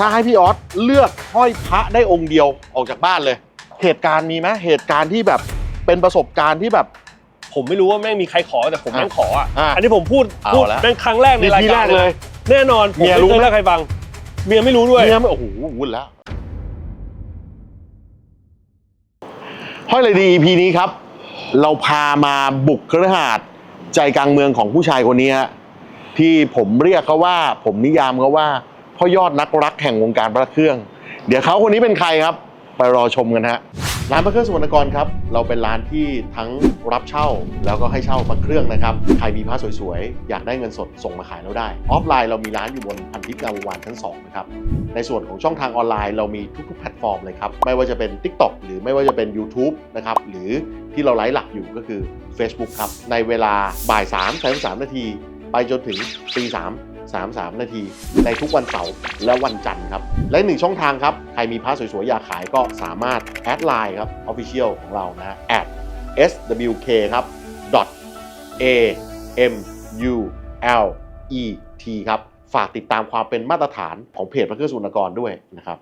ถ้าให้พี่ออสเลือกห้อยพระได้องค์เดียวออกจากบ้านเลย เหตุการณ์มีไหมเหตุการณ์ที่แบบเป็นประสบการณ์ที่แบบ ผมไม่รู้ว่าแม่งมีใครขอแต่ผมแม่งขออะอะอันนี้ผมพูดเอาพูดละ แม่งครั้งแรกในนี่รายทีกาแรรกเลย แน่นอนผมเมียไม่รู้เคยไหมเล่าใครฟัง เมียไม่รู้ด้วย เนี่ยไม่โอ้โหวุ่นแล้ว ห้อยเลยดี EP นี้ครับ เราพามาบุกเครือหาดใจกลางเมืองของผู้ชายคนนี้ฮะที่ผมเรียกเขาว่า ผมนิยามเขาว่า พ่อยอดนักรักแห่งวงการพระเครื่อง เดี๋ยวเขาคนนี้เป็นใครครับ ไปรอชมกันฮะร้านพระเครื่องสมรรณกรครับ เราเป็นร้านที่ทั้งรับเช่าแล้วก็ให้เช่าพระเครื่องนะครับ ใครมีพระสวยๆ อยากได้เงินสดส่งมาขายเราได้ ออฟไลน์เรามีร้านอยู่บนพันทิพย์งามววานชั้นสองนะครับ ในส่วนของช่องทางออนไลน์เรามีทุกๆแพลตฟอร์มเลยครับ ไม่ว่าจะเป็น TikTok หรือไม่ว่าจะเป็น YouTube นะครับ หรือที่เราไลฟ์หลักอยู่ก็คือ Facebook ครับ ในเวลาบ่าย3 3นาที ไปจนถึงตีสาม 3 3 นาที ในทุกวันเสาร์และวันจันทร์ครับ และหนึ่งช่องทางครับ ใครมีพระสวยๆ อยากขายก็สามารถแอดไลน์ครับ Official ของเรานะ at swk ครับ a m u l e t ครับ ฝากติดตามความเป็นมาตรฐานของเพจพระเครื่องสุนกรด้วยนะครับ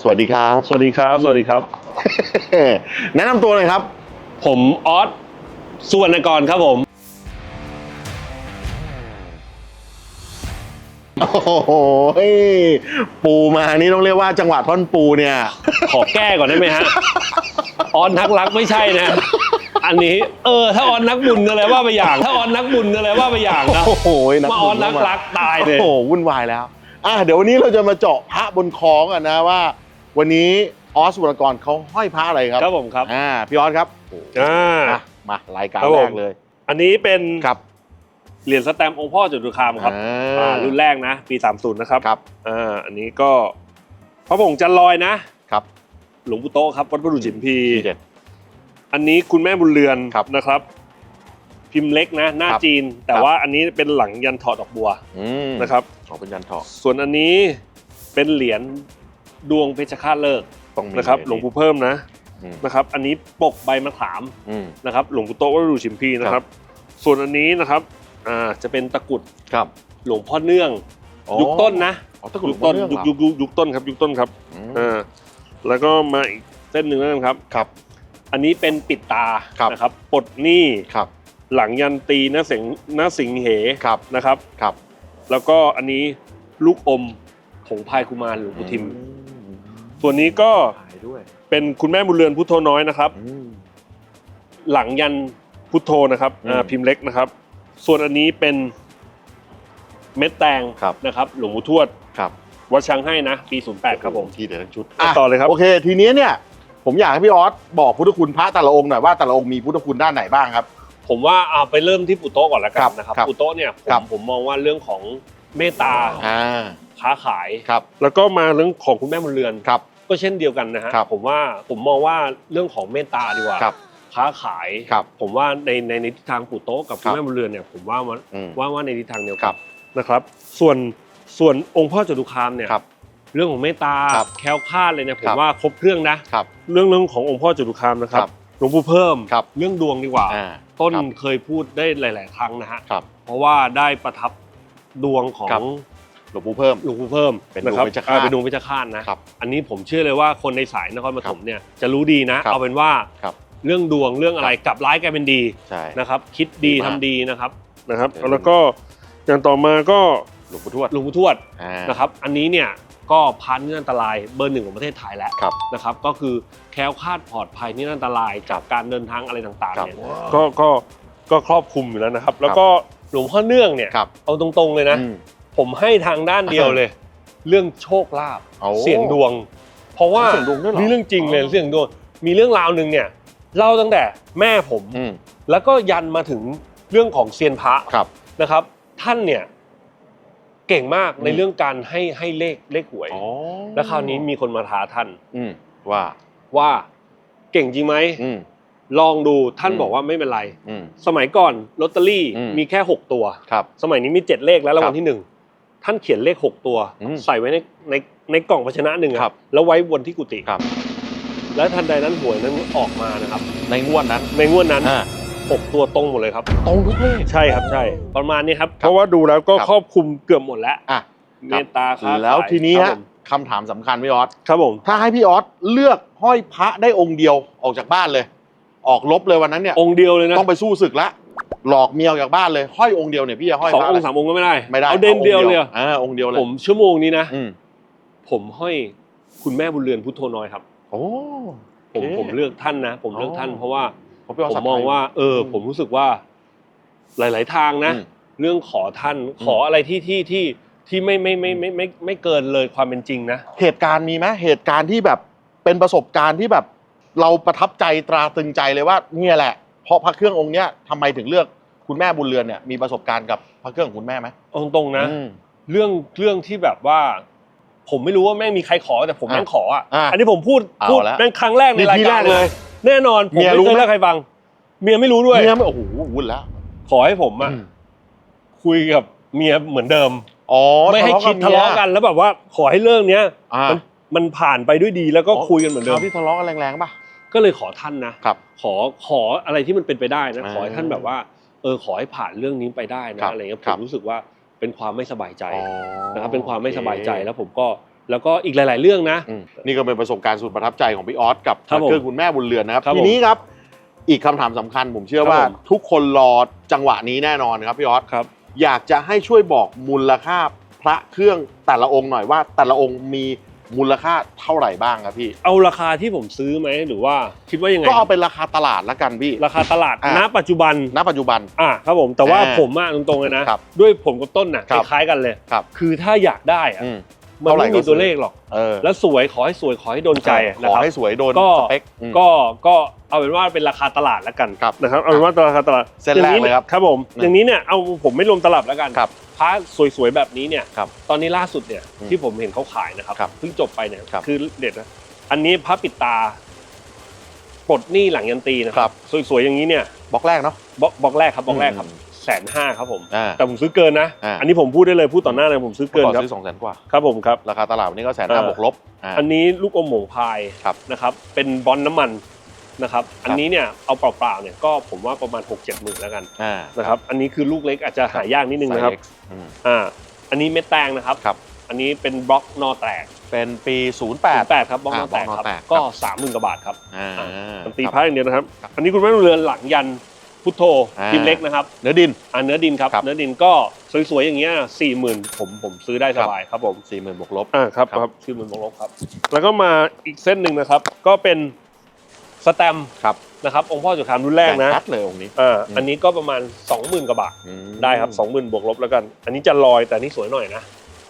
สวัสดีครับ สวัสดีครับ สวัสดีครับ แนะนำตัวเลยครับ ผมออสสุวรรณกรครับผม โอ้โหปูมานี่ต้องเรียกว่าจังหวะท่อนปูเนี่ย ขอแก้ก่อนได้ไหมฮะ ออนนักรักไม่ใช่นะ อันนี้ เออ ถ้าออนนักบุญอะไรว่าไปอย่าง ถ้าออนนักบุญอะไรว่าไปอย่างนะ โอ้โหมาออนนักรักตายเลย โอ้โหวุ่นวายแล้ว อะเดี๋ยววันนี้เราจะมาเจาะพระบนคลองกันนะว่า วันนี้ออสวรกรเขาห้อยพระอะไรครับครับผมครับอ่าพี่ออสครับอ่าอะมา รายการครับแรผมกเลย อันนี้เป็นครับเหรียญสแตมป์องค์พ่อจตุคามครับอ่อ่าารุ่นแรกนะ ปี 30 นะครับครับอ่าอันนี้ก็พระผงจันลอยนะครับหลวงปู่โตะครับวัดประดู่จิมพีทีเด็ดอันนี้คุณแม่บุญเรือนครับนะครับ พิมพ์เล็กนะ หน้าครับจีน แต่ครับว่าอันนี้เป็นหลังยันถอดดอกบัวอืมนะครับขอเป็นยันเถาะส่วนอันนี้เป็นเหรียญ ดวงเพชรฆาตเลิกษ์ต้องมีนะครับเยหลวงปู่เพิ่มนะอืมนะครับ อันนี้ปกใบมะขามอืม นะครับ หลวงปู่โตะวัดประดู่จิมพีนะครับ ส่วนอันนี้นะครับอ่าจะเป็นตะกรุดครับหลวงพ่อเนื่อง อ๋อยุคต้นนะอ๋อตะกรุดยุคต้นหลวงพ่อเนื่ยุองคเหรอยุคยุคยุคต้นครับ ยุคต้นครับอืมอ่าแล้วก็มาอีกเส้นหนึ่งแล้วกันครับ ครับ อันนี้เป็นปิดตาครับ นะครับปลดหนี้ครับหลังยันตีหน้าเสียงหน้าสิงเหครับนะครับ ครับแล้วก็อันนี้ลูกอมผงพายกุมารหลวงปู่ทิม อืม ส่วนนี้ก็ขายด้วยเป็นคุณแม่บุญเรือนพุทโธน้อยนะครับ อืม หลังยันพุทโธนะครับอ่าอืมพิมพ์เล็กนะครับ ส่วนอันนี้เป็นเม็ดแตงครับ นะครับ หลวงปู่ทวดครับวัดช้างให้นะ ปี 08 ครับผม ทีเด็ดทั้งชุดอะต่อเลยครับ โอเค ทีนี้เนี่ย ผมอยากให้พี่ออสบอกพุทธคุณพระแต่ละองค์หน่อยว่าแต่ละองค์มีพุทธคุณด้านไหนบ้างครับ ผมว่าเอาไปเริ่มที่ปู่โต๊ะก่อนละกัครันบนะครับครับปู่โต๊ะเนี่ยผครัมบผมมองว่าเรื่องของเมตตาอ่าค้าขาย ครับ แล้วก็มาเรื่องของคุณแม่บุญเรือน ครับ ก็เช่นเดียวกันนะฮะครับผมว่าผมมองว่าเรื่องของเมตตาดีกว่าครับค้าขาย ครับผมว่าในในในทิศทางปู่โต๊ะกับคคุรัณบแม่บุญเรือนเนี่ยผมว่ามันอืมว่าว่าในทิศทางเดียวคกัรันบนะครับ ส่วนส่วนองค์พ่อจตุคามเนี่ยครับเรื่องของเมตตาครับแคล้วคลาดเลยเนี่ยผครัมบว่าครบเครื่องนะ ครับ เรื่องเรื่องขององค์พ่อจตุคามนะครับครับหลวงปู่เพิ่มครับเรื่องดวงดีกว่า อ่าต้นครับเคยพูดได้หลาย ๆ ครั้งนะฮะครับเพราะว่าได้ประทับดวงขอครับง หลวงปู่เพิ่ม หลวงปู่เพิ่มเป็นดวงนะครับเพชฌฆาตอ่เป็นดวงเพชฌฆาตนะครับอันนี้ผมเชื่อเลยว่าคนในสายนครปฐมเนี่ยจะรู้ดีนะครับเอาเป็นว่าครับเรื่องดวงเรื่องอะไรกลับร้ายกลายเป็นดีใช่นะครับ คิดดีดีทำมากดีนะครับนะครับเดี๋ยวแล้วก็อย่างต่อมาก็หลวงปู่ทวดหลวงปู่ทวดอ่านะครับ อันนี้เนี่ยก็พันเงื่อนอันตรายเบอร์หนึ่งของประเทศไทยแล้วครับนะครับ ก็คือแคล้วคลาดปลอดภัยนี่อันตรายจากการเดินทางอะไรต่างๆครับเนี่ยก็ก็ก็ครอบคลุมอยู่แล้วนะครับ แล้วก็หลวงพ่อเนื่องเนี่ยครับเอาตรงๆเลยนะอืม ผมให้ทางด้านเดียวเลย เรื่องโชคลาภโอ้เสี่ยงดวง เพราะว่าเสี่ยงดวงด้วยเหรอนี่เรื่องจริงเลยอ๋อเสี่ยงดวง มีเรื่องราวหนึ่งเนี่ยเล่าตั้งแต่แม่ผมอืมแล้วก็ยันมาถึงเรื่องของเซียนพระครับนะครับ ท่านเนี่ยเก่งมากในอืมเรื่องการให้ให้เลขเลขหวยอ๋อแล้วคราวนี้มีคนมาท้าท่านอืมว่าว่าเก่งจริงไหมอืมลองดูท่านอืมบอกว่าไม่เป็นไรอืมสมัยก่อนลอตเตอรี่อืมมีแค่ 6 ตัวครับสมัยนี้มี 7 เลขแล้วรางครัวับลที่หนึ่ง ท่านเขียนเลข 6 ตัว อืมใส่ไว้ในในในกล่องภาชนะหนึ่งอะครับ แล้วไว้บนที่กุฏิครับ แล้วทันใดนั้นหวยนั้นออกมานะครับ ในงวดนั้นในงวดนั้นอ่า6ตัวตรงหมดเลยครับ ตรงทุกเลข ใช่ครับใช่ ประมาณนี้ครับครับ เพราะว่าดูแล้วก็ครับ ครอบคลุมเกือบหมดแล้วอะ เมตตาค้าขายแล้วทีนี้ครัฮะบผมคำถามสำคัญพี่ออสครับผมถ้าให้พี่ออสเลือกห้อยพระได้องค์เดียวออกจากบ้านเลย ออกลบเลยวันนั้นเนี่ยองค์เดียวเลยนะ ต้องไปสู้ศึกละ หลอกเมียออกจากบ้านเลยห้อยองค์เดียวเนี่ยพี่จะห้อยสองพระองอะไรค์สามองค์ก็ไม่ได้ไม่ได้เอาเด่นเดียวเลยอะอ่าองค์เดียวเลยผมชั่วโมงนี้นะอืมผมห้อยคุณแม่บุญเรือนพุทโธน้อยครับโอ้ผมโอเคผมเลือกท่านนะ ผมเลือกท่านอ๋อเพราะว่าผมพี่ออสผมศรัทธมองว่า เอออมผมรู้สึกว่า หลาย ๆ ทางนะอืมเรื่องขอท่านขออะไรที่ที่ที่ที่ไม่ไม่ไม่ไม่ไม่ไม่เกินเลยความเป็นจริงนะเหตุการณ์มีไหมเหตุการณ์ที่แบบเป็นประสบการณ์ที่แบบ เราประทับใจตราตรึงใจเลยว่าเนี่ยแหละ เพราะพระเครื่ององค์เนี้ยทำไมถึงเลือกคุณแม่บุญเรือนเนี่ยมีประสบการณ์กับพระเครื่องของคุณแม่ไหมเอาตรงๆนะ อืม เรื่องเรื่องที่แบบว่า ผมไม่รู้ว่าแม่งมีใครขอแต่ผมอะแม่งขออะอะอันนี้ผมพูดเอาพูดละแม่งครั้งแรกในนี่รายที่การแรกเลยแน่นอนผมเมียไม่รู้เคยไหม เล่าใครฟัง เมียไม่รู้ด้วยเนี่ยไม่โอ้โหวุ่นแล้วขอให้ผมอะอืมคุยกับเมียเหมือนเดิม อ๋อไม่ให้คิดทะเลาะกันแล้วแบบว่าขอให้เรื่องเนี้ยอ่ามันมันผ่านไปด้วยดีแล้วก็คุยกันเหมือนเดิครามวที่ทะเลาะกันแรงๆป่ะ ก็เลยขอท่านนะครับ ขอขออะไรที่มันเป็นไปได้นะอ่าขอให้ท่านแบบว่าเออขอให้ผ่านเรื่องนี้ไปได้ครันะบอะไรเงี้ยคผรับมรู้สึกว่าเป็นความไม่สบายใจอ๋อนะครับเป็นความไม่สบายใจโอเคแล้วผมก็แล้วก็อีกหลาย ๆ เรื่องนะ อืมนี่ก็เป็นประสบการณ์สุดประทับใจของพี่ออสกับครับผมเครื่องคุณแม่บุญเรือนนะครับครับทีนี้ครับ อีกคำถามสำคัญผมเชื่อว่า ครับผม ทุกคนรอจังหวะนี้แน่นอนครับพี่ออสครับ อยากจะให้ช่วยบอกมูลค่าพระเครื่องแต่ละองค์หน่อยว่า แต่ละองค์มี มูลค่าเท่าไหร่บ้างครับพี่ เอาราคาที่ผมซื้อไหมหรือว่าคิดว่ายังไงก็เอาเป็นราคาตลาดละกันพี่ ราคาตลาดอะณปัจจุบันณปัจจุบัน อะครับผมแต่ว่าอ่าผมอะตรงๆเลยนะครับด้วยผมกับต้นน่ะครับคล้ายๆกันเลยครับคือถ้าอยากได้อะอืมมันเท่าไหร่ไม่มีก็ซื้อ ตัวเลขหรอก เออแล้วสวยขอให้สวยขอให้โดนใจนะขอครับ ให้สวยโดนก็ สเปคอืม ก็ก็เอาเป็นว่าเป็นราคาตลาดแล้วกันครับนะครับเอาเป็นว่าราคาตลาดเส้นแรกเลยครับครับผม อืมอย่างนี้เนี่ยเอาผมไม่รวมตลับแล้วกันครับพระสวยๆแบบนี้เนี่ยครับตอนนี้ล่าสุดเนี่ยอืมที่ผมเห็นเขาขายนะครับครับเพิ่งจบไปเนี่ยครับคือเด็ดนะอันนี้พระปิดตาปลดหนี้หลังยันตีนะคครัรับสวยๆอย่างนี้เนี่ยบล็อกแรกเนาะบล็อกบล็อกแรกครับบล็อกแรกครับอืมแสนห้าครับผมอ่าแต่ผมซื้อเกินนะอ่าอันนี้ผมพูดได้เลยพูดต่อหน้าเลยผมซื้อเกินก่อนครับซื้อสองแสนกว่าครับผมครับราคาตลาดวันนี้ก็แสนเอห้าอบวกลบอ่าอันนี้ลูกอมหมูพายครับนะครับเป็นบอลน้ำมัน นะครับอันนี้เนี่ยเอาเปล่าๆเนี่ยก็ผมว่าประมาณ 6 7หมื่นแล้วกันอ่า นะครับอันนี้คือลูกเล็กอาจจะหายากนิดนึงนะครับไซส์ X อืม อ่าอันนี้เม็ดแตงนะครับ ครับ อันนี้เป็นบล็อกนอแตกเป็นปี 08 แปดครับบล็อกนอแตกอ่าบล็อกนอครับแตกก็ครับสามหมื่นกว่าบาทครับอ่า มันตีครับพระอย่างเดียวนะครับ ครับอันนี้คุณแม่เรือนหลังยันพุทโธอ่า พิมพ์เล็กนะครับเนื้อดินอ่าเนื้อดินครับครับ เนื้อดินก็สวยๆอย่างเงี้ยสี่หมื่นผมผมซื้อได้สบายครับผม40,000บวกลบ อ่าครับครับ ครับชื่อมันบวกลบครับ แล้วก็มาอีกเส้นหนึ่งนะครับ ก็เป็น สแตมป์ครับนะครับองค์พ่อจุฬารุ่นแรกนะชัดเลยองค์นี้ อ่าอืมอันนี้ก็ประมาณ 20,000กว่าบาท อืม ได้ครับ 20,000 บวกลบแล้วกัน อันนี้จะลอยแต่อันนี่สวยหน่อยนะ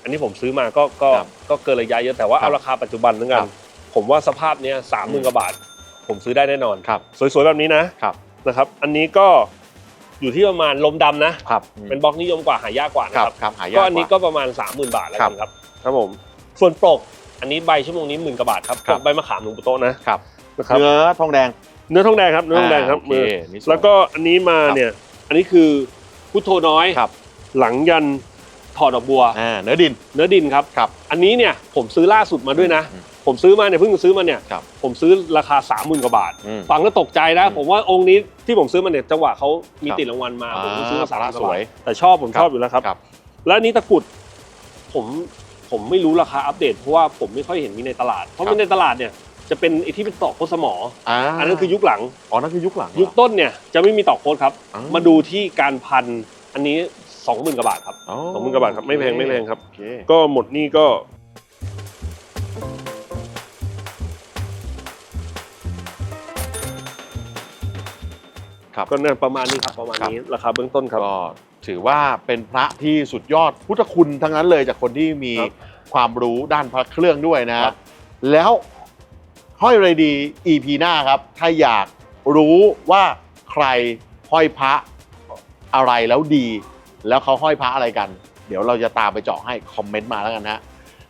อันนี้ผมซื้อมาก็ก็ครับก็เกินระยะเยอะแต่ว่าครับเอาราคาปัจจุบันนั่นกัคนรับผมว่าสภาพเนี้ยสามหมื่นกว่าบาท ผมซื้อได้แน่นอน ครับ สวยๆแบบนี้นะครับ นะครับ อันนี้ก็อยู่ที่ประมาณลมดำนะ ครับเป็นบล็อกนิยมกว่าหายากกว่านะคครัรับบครับหายากก็อันนี้ว่า ก็ประมาณ 30,000 บาทแล้วกันครับ ครับผม ส่วนปกอันนี้ใบชั่วโมงนี้หมื่นกว่าบาทครับครัปบกใบมะขามหลวงปู่โตะนะครับ นะครับเนื้อทองแดง เนื้อทองแดงครับเนื้อทองแดงครับาโอเคมือนี่สยแล้วก็อันนี้มาครับเนี่ยอันนี้คือพุทโธน้อยครับ หลังยันถอดดอกบัว อ่าเนื้อดิน เนื้อดินครับ ครับอันนี้เนี่ยผมซื้อล่าสุดมาด้วยนะ อืมผมซื้อมาเนี่ยเพิ่งซื้อมาเนี่ย ครับผมซื้อราคา30,000กว่าบาท อืมฟังแล้วตกใจนะ อืมผมว่าองค์นี้ที่ผมซื้อมาเนี่ยจังหวะเขามีครับติดรางวัลมาอ่าผมก็ซื้อมาสามพระสสววยยแต่ชอบผมครับชอบอยู่แล้วครับ ครับ แล้วอันนี้ตะกรุดผมผมไม่รู้ราคาอัปเดตเพราะว่าผมไม่ค่อยเห็นมีในตลาด เพราะครับในตลาดเนี่ย จะเป็นไอ้ที่เป็นตอกโคตรสมออ่าอันนั้นคือยุคหลัง อ๋อนั่นคือยุคหลังเหรอ ยุคต้นเนี่ยจะไม่มีตอกโคตรครับอ่ามมาดูที่การพันอันนี้สองหมื่นกว่าบาทครับอ๋อสองหมื่นกว่าบาทครับไม่แพงไม่แพงครับ โอเคก็หมดนี่ก็ครับ ก็เนี่ยประมาณนี้ครับประมาณนี้ราคาเบื้องต้นครับ ก็ถือว่าเป็นพระที่สุดยอดพุทธคุณทั้งนั้นเลยจากคนที่มีครับความรู้ด้านพระเครื่องด้วยนะคครัรับบแล้ว ห้อยไรดี EP หน้าครับ ถ้าอยากรู้ว่าใครห้อยพระอะไรแล้วดี แล้วเขาห้อยพระอะไรกัน เดี๋ยวเราจะตามไปเจาะให้คอมเมนต์มาแล้วกันฮะ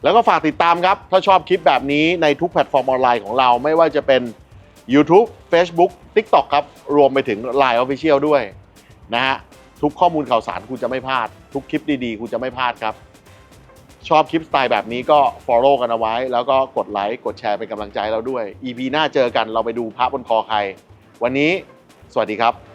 แล้วก็ฝากติดตามครับ ถ้าชอบคลิปแบบนี้ในทุกแพลตฟอร์มออนไลน์ของเราไม่ว่าจะเป็น YouTube Facebook TikTok ครับ รวมไปถึง Line Official ด้วยนะฮะทุกข้อมูลข่าวสารคุณจะไม่พลาด ทุกคลิปดีๆคุณจะไม่พลาดครับ ชอบคลิปสไตล์แบบนี้ก็ Follow กันเอาไว้ แล้วก็กดไลค์กดแชร์เป็นกำลังใจเราด้วย EP หน้าเจอกันเราไปดูพระบนคอใคร วันนี้ สวัสดีครับ